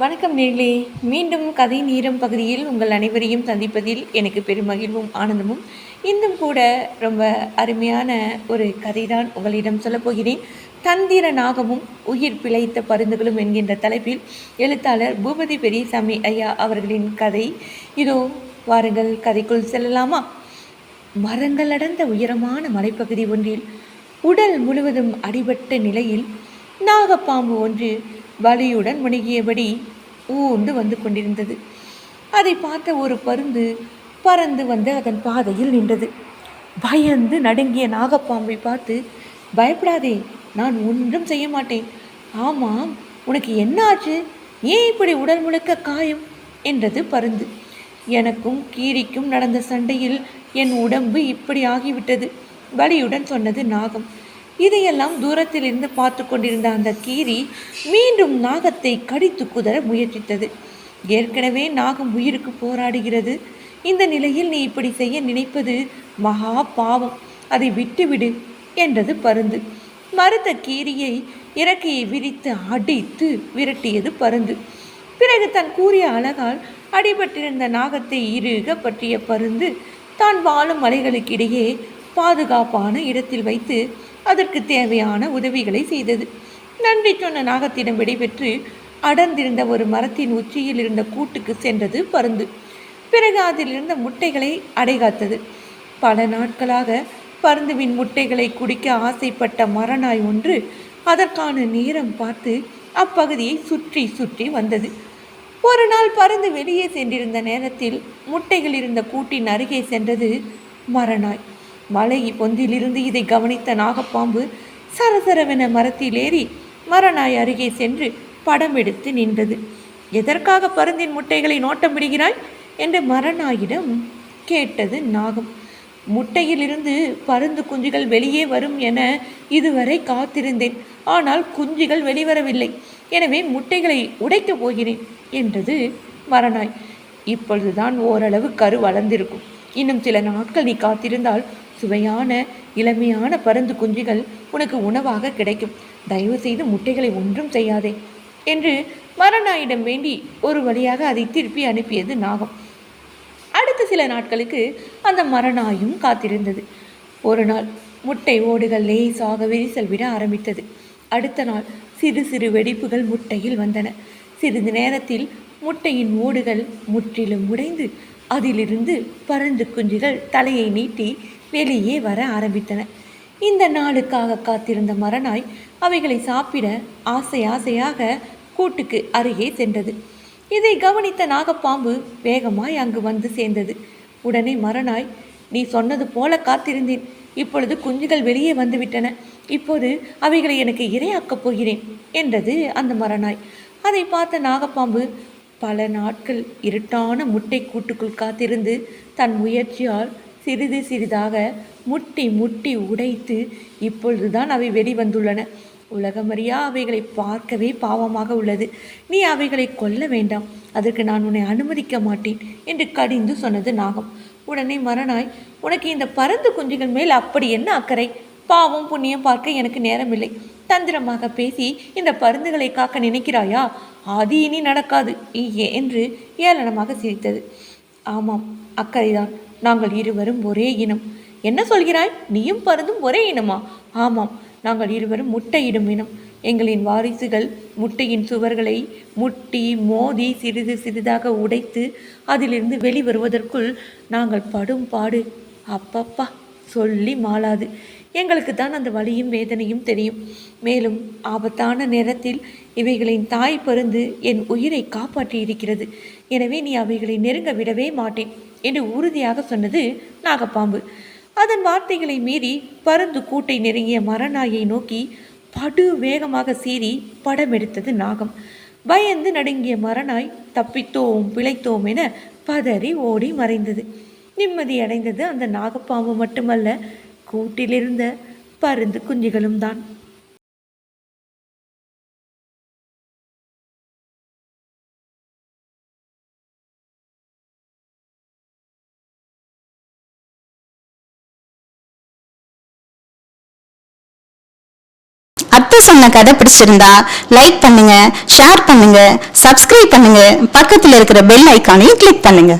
வணக்கம் நேர்களே. மீண்டும் கதை நீரம் பகுதியில் உங்கள் அனைவரையும் சந்திப்பதில் எனக்கு பெருமகிழ்வும் ஆனந்தமும். இன்னும் கூட ரொம்ப அருமையான ஒரு கதை தான் உங்களிடம் சொல்லப்போகிறேன் தந்திர நாகமும் உயிர் பிழைத்த பருந்துகளும் என்கின்ற தலைப்பில் எழுத்தாளர் பூபதி பெரியசாமி ஐயா அவர்களின் கதை. இதோ வாருங்கள் கதைக்குள் செல்லலாமா? மரங்கள் அடர்ந்த உயரமான மலைப்பகுதி ஒன்றில் உடல் முழுவதும் அடிபட்ட நிலையில் நாகப்பாம்பு ஒன்று வலியுடன் முழுகியபடி ஊர்ந்து வந்து கொண்டிருந்தது. அதை பார்த்த ஒரு பருந்து பறந்து வந்து அதன் பாதையில் நின்றது. பயந்து நடுங்கிய நாகப்பாம்பை பார்த்து பயப்படாதே நான் ஒன்றும் செய்ய மாட்டேன். ஆமாம் உனக்கு என்ன ஆச்சு ஏன் இப்படி உடல் முழுக்க காயம்? என்றது பருந்து. எனக்கும் கீரிக்கும் நடந்த சண்டையில் என் உடம்பு இப்படி ஆகிவிட்டது வலியுடன் சொன்னது நாகம். இதையெல்லாம் தூரத்தில் இருந்து பார்த்து கொண்டிருந்த அந்த கீரி மீண்டும் நாகத்தை கடித்து குதற முயற்சித்தது. ஏற்கனவே நாகம் உயிருக்கு போராடுகிறது. இந்த நிலையில் நீ இப்படி செய்ய நினைப்பது மகா பாவம். அதை விட்டுவிடு என்றது பருந்து. மறுத்த கீரியை இறக்கையை விரித்து அடித்து விரட்டியது பருந்து. பிறகு தன் கூறிய அழகால் அடிபட்டிருந்த நாகத்தை இறுக பற்றிய பருந்து தான் வாழும் மலைகளுக்கிடையே பாதுகாப்பான இடத்தில் வைத்து அதற்கு தேவையான உதவிகளை செய்தது. நன்றி சொன்ன நாகத்திடம் விடைபெற்று அடர்ந்திருந்த ஒரு மரத்தின் உச்சியில் இருந்த கூட்டுக்கு சென்றது பருந்து. பிறகு அதில் இருந்த முட்டைகளை அடைகாத்தது. பல நாட்களாக பருந்துவின் முட்டைகளை குடிக்க ஆசைப்பட்ட மரநாய் ஒன்று அதற்கான நேரம் பார்த்து அப்பகுதியை சுற்றி சுற்றி வந்தது. ஒரு நாள் பருந்து வெளியே சென்றிருந்த நேரத்தில் முட்டைகள் இருந்த கூட்டின் அருகே சென்றது மரநாய். மலை பொந்திலிருந்து இதை கவனித்த நாகப்பாம்பு சரசரவென மரத்தில் ஏறி மரநாய் அருகே சென்று படம் எடுத்து நின்றது. எதற்காக பருந்தின் முட்டைகளை நோட்டம் விடுகிறாய்? என்று மரநாயிடம் கேட்டது நாகம். முட்டையிலிருந்து பருந்து குஞ்சுகள் வெளியே வரும் என இதுவரை காத்திருந்தேன். ஆனால் குஞ்சுகள் வெளிவரவில்லை. எனவே முட்டைகளை உடைக்கப் போகிறேன் என்றது மரநாய். இப்பொழுதுதான் ஓரளவு கரு வளர்ந்திருக்கும். இன்னும் சில நாட்கள் நீ காத்திருந்தால் சுவையான இளமையான பருந்து குஞ்சுகள் உனக்கு உணவாக கிடைக்கும். தயவு செய்து முட்டைகளை ஒன்றும் செய்யாதே என்று மரநாயிடம் வேண்டி ஒரு வழியாக அதை திருப்பி அனுப்பியது நாகம். அடுத்த சில நாட்களுக்கு அந்த மரநாயும் காத்திருந்தது. ஒரு நாள் முட்டை ஓடுகள் லேசாக விரிசல் விட ஆரம்பித்தது. அடுத்த நாள் சிறு சிறு வெடிப்புகள் முட்டையில் வந்தன. சிறிது நேரத்தில் முட்டையின் ஓடுகள் முற்றிலும் உடைந்து அதிலிருந்து பறந்து குஞ்சுகள் தலையை நீட்டி வெளியே வர ஆரம்பித்தன. இந்த நாளுக்காக காத்திருந்த மரநாய் அவைகளை சாப்பிட ஆசை ஆசையாக கூட்டுக்கு அருகே சென்றது. இதை கவனித்த நாகப்பாம்பு வேகமாய் அங்கு வந்து சேர்ந்தது. உடனே மரநாய் நீ சொன்னது போல காத்திருந்தேன். இப்பொழுது குஞ்சுகள் வெளியே வந்துவிட்டன. இப்போது அவைகளை எனக்கு இரையாக்கப் போகிறேன் என்றது அந்த மரநாய் அதை பார்த்த நாகப்பாம்பு பல நாட்கள் இருட்டான முட்டை கூட்டுக்குள் காத்திருந்து தன் முயற்சியால் சிறிது சிறிதாக முட்டி முட்டி உடைத்து இப்பொழுதுதான் அவை வெளிவந்துள்ளன. உலகமறியா அவைகளை பார்க்கவே பாவமாக உள்ளது. நீ அவைகளை கொல்ல வேண்டாம். அதற்கு நான் உன்னை அனுமதிக்க மாட்டேன் என்று கடிந்து சொன்னது நாகம். உடனே மரநாய் உனக்கு இந்த பருந்து குஞ்சுகள் மேல் அப்படி என்ன அக்கறை? பாவம் புண்ணியம் பார்க்க எனக்கு நேரமில்லை. தந்திரமாக பேசி இந்த பருந்துகளை காக்க நினைக்கிறாயா? அது இனி நடக்காது. என்று ஏளனமாக சிரித்தது. ஆமாம் அக்கறைதான். நாங்கள் இருவரும் ஒரே இனம். என்ன சொல்கிறாய்? நீயும் பருந்தும் ஒரே இனமா? ஆமாம் நாங்கள் இருவரும் முட்டையிடும் இனம். எங்களின் வாரிசுகள் முட்டையின் சுவர்களை முட்டி மோதி சிறிது சிறிதாக உடைத்து அதிலிருந்து வெளிவருவதற்குள் நாங்கள் படும் பாடு அப்பப்பா சொல்லி மாளாது. எங்களுக்கு தான் அந்த வலியும் வேதனையும் தெரியும். மேலும் ஆபத்தான நேரத்தில் இவைகளின் தாய் பருந்து என் உயிரை காப்பாற்றி இருக்கிறது எனவே நீ அவைகளை நெருங்க விடவே மாட்டேன் என்று உறுதியாக சொன்னது நாகப்பாம்பு. அதன் வார்த்தைகளை மீறி பருந்து கூட்டை நெருங்கிய மரநாயை நோக்கி படு வேகமாக சீறி படம் எடுத்தது நாகம். பயந்து நடுங்கிய மரநாய் தப்பித்தோம் பிழைத்தோம் என பதறி ஓடி மறைந்தது. நிம்மதி அடைந்தது அந்த நாகப்பாம்பு மட்டுமல்ல கூட்டிலிருந்த பருந்து குஞ்சுகளும் தான். அத்தை சொன்ன கதை பிடிச்சிருந்தா லைக் பண்ணுங்க ஷேர் பண்ணுங்க சப்ஸ்கிரைப் பண்ணுங்க பக்கத்துல இருக்கிற பெல் ஐக்கானையும் கிளிக் பண்ணுங்க.